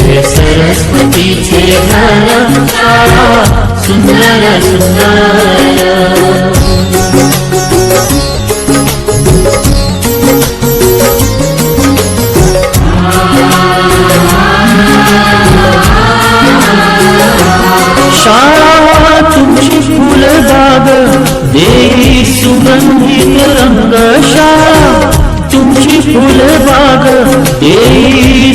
हे सरस्वतीचे घर शाळा सुंदर सुंदर देवी सुगंधित रंग शाळा तुमची फुलबाग देवी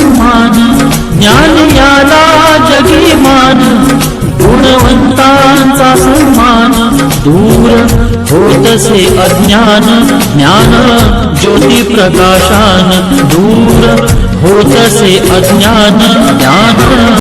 दूर होतसे अज्ञान ज्ञान ज्योती प्रकाशान दूर होतसे अज्ञान ज्ञान।